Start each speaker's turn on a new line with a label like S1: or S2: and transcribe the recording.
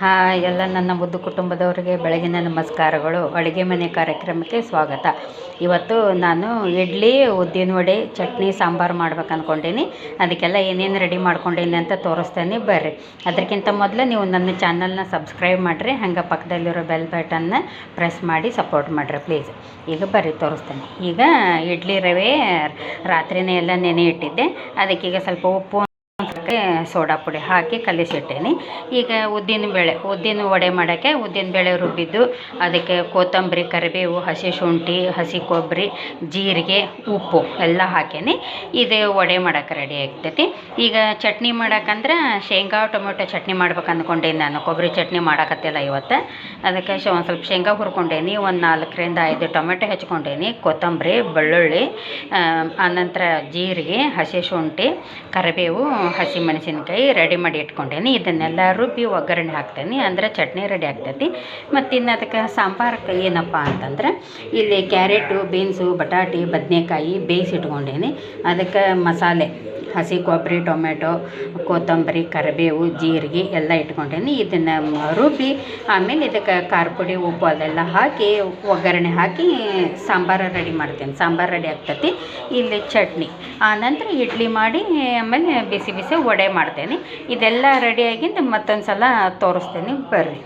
S1: Hi ಎಲ್ಲ ನನ್ನ ಮುದ್ದು ಕುಟುಂಬದವರಿಗೆ ಬೆಳಗಿನ ನಮಸ್ಕಾರಗಳು. ಅಡುಗೆ ಮನೆ ಕಾರ್ಯಕ್ರಮಕ್ಕೆ ಸ್ವಾಗತ. ಇವತ್ತು ನಾನು ಇಡ್ಲಿ, ಉದ್ದಿನ ವಡೆ, ಚಟ್ನಿ, ಸಾಂಬಾರು ಮಾಡ್ಬೇಕು ಅಂದ್ಕೊಂಡೀನಿ ಅದಕ್ಕೆಲ್ಲ ಏನೇನು ರೆಡಿ ಮಾಡ್ಕೊಂಡೀನಿ ಅಂತ ತೋರಿಸ್ತೇನೆ ಬರ್ರಿ. ಅದಕ್ಕಿಂತ ಮೊದಲು ನೀವು ನನ್ನ ಚಾನಲ್ನ ಸಬ್ಸ್ಕ್ರೈಬ್ ಮಾಡಿರಿ. ಹಂಗೆ ಪಕ್ಕದಲ್ಲಿರೋ ಬೆಲ್ ಬಟನ್ನ ಪ್ರೆಸ್ ಮಾಡಿ ಸಪೋರ್ಟ್ ಮಾಡಿರಿ ಪ್ಲೀಸ್ ಈಗ ಬರ್ರಿ, ತೋರಿಸ್ತೇನೆ. ಈಗ ಇಡ್ಲಿ ರವೆ ರಾತ್ರಿನೇ ಎಲ್ಲ ನೆನೆ ಇಟ್ಟಿದ್ದೆ. ಅದಕ್ಕೀಗ ಸ್ವಲ್ಪ ಉಪ್ಪು ಸೋಡಾ ಪುಡಿ ಹಾಕಿ ಕಲಿಸಿಟ್ಟೇನಿ. ಈಗ ಉದ್ದಿನ ಬೇಳೆ, ಉದ್ದಿನ ವಡೆ ಮಾಡೋಕ್ಕೆ ಉದ್ದಿನ ಬೇಳೆ ರುಬ್ಬಿದ್ದು, ಅದಕ್ಕೆ ಕೊತ್ತಂಬರಿ, ಕರಿಬೇವು, ಹಸಿ ಶುಂಠಿ, ಹಸಿ ಕೊಬ್ಬರಿ, ಜೀರಿಗೆ, ಉಪ್ಪು ಎಲ್ಲ ಹಾಕೇನಿ. ಇದು ವಡೆ ಮಾಡೋಕ್ಕೆ ರೆಡಿ ಆಗ್ತೈತಿ. ಈಗ ಚಟ್ನಿ ಮಾಡೋಕ್ಕಂದ್ರೆ ಶೇಂಗಾ, ಟೊಮೆಟೊ ಚಟ್ನಿ ಮಾಡ್ಬೇಕು ಅಂದ್ಕೊಂಡೇನಿ ನಾನು. ಕೊಬ್ಬರಿ ಚಟ್ನಿ ಮಾಡೋಕತ್ತಿಲ್ಲ ಇವತ್ತು. ಅದಕ್ಕೆ ಒಂದು ಸ್ವಲ್ಪ ಶೇಂಗಾ ಹುರ್ಕೊಂಡೇನಿ. ಒಂದು ನಾಲ್ಕರಿಂದ ಐದು ಟೊಮೆಟೊ ಹೆಚ್ಕೊಂಡೇನಿ. ಕೊತ್ತಂಬರಿ, ಬೆಳ್ಳುಳ್ಳಿ ಆನಂತರ ಜೀರಿಗೆ, ಹಸಿ ಶುಂಠಿ, ಕರಿಬೇವು ಹಸಿ ಮೆಣಸಿನ್ಕಾಯಿ ರೆಡಿ ಮಾಡಿ ಇಟ್ಕೊಂಡೇನಿ. ಇದನ್ನೆಲ್ಲ ರುಬ್ಬಿ ಒಗ್ಗರಣೆ ಹಾಕ್ತೇನೆ. ಅಂದರೆ ಚಟ್ನಿ ರೆಡಿ ಆಗ್ತೈತಿ. ಮತ್ತು ಇನ್ನು ಅದಕ್ಕೆ ಸಾಂಬಾರಕ್ಕೆ ಏನಪ್ಪ ಅಂತಂದ್ರೆ ಇಲ್ಲಿ ಕ್ಯಾರೆಟು ಬೀನ್ಸು ಬಟಾಟಿ, ಬದನೆಕಾಯಿ ಬೇಯಿಸಿಟ್ಕೊಂಡೇನಿ ಅದಕ್ಕೆ ಮಸಾಲೆ. ಹಸಿ ಕೊಬ್ಬರಿ, ಟೊಮೆಟೊ, ಕೊತ್ತಂಬರಿ, ಕರಿಬೇವು, ಜೀರಿಗೆ ಎಲ್ಲ ಇಟ್ಕೊಂಡೇನಿ. ಇದನ್ನು ರುಬ್ಬಿ ಆಮೇಲೆ ಇದಕ್ಕೆ ಖಾರ ಪುಡಿ, ಉಪ್ಪು ಅದೆಲ್ಲ ಹಾಕಿ, ಒಗ್ಗರಣೆ ಹಾಕಿ ಸಾಂಬಾರು ರೆಡಿ ಮಾಡ್ತೇನೆ. ಸಾಂಬಾರು ರೆಡಿ ಆಗ್ತೈತಿ. ಇಲ್ಲಿ ಚಟ್ನಿ. ಆನಂತರ ಇಡ್ಲಿ ಮಾಡಿ ಆಮೇಲೆ ಬಿಸಿ ಬಿಸಿ ವಡೆ ಮಾಡ್ತೇನೆ. ಇದೆಲ್ಲ ರೆಡಿಯಾಗಿಂದು ಮತ್ತೊಂದು ಸಲ ತೋರಿಸ್ತೇನೆ ಬರ್ರಿ.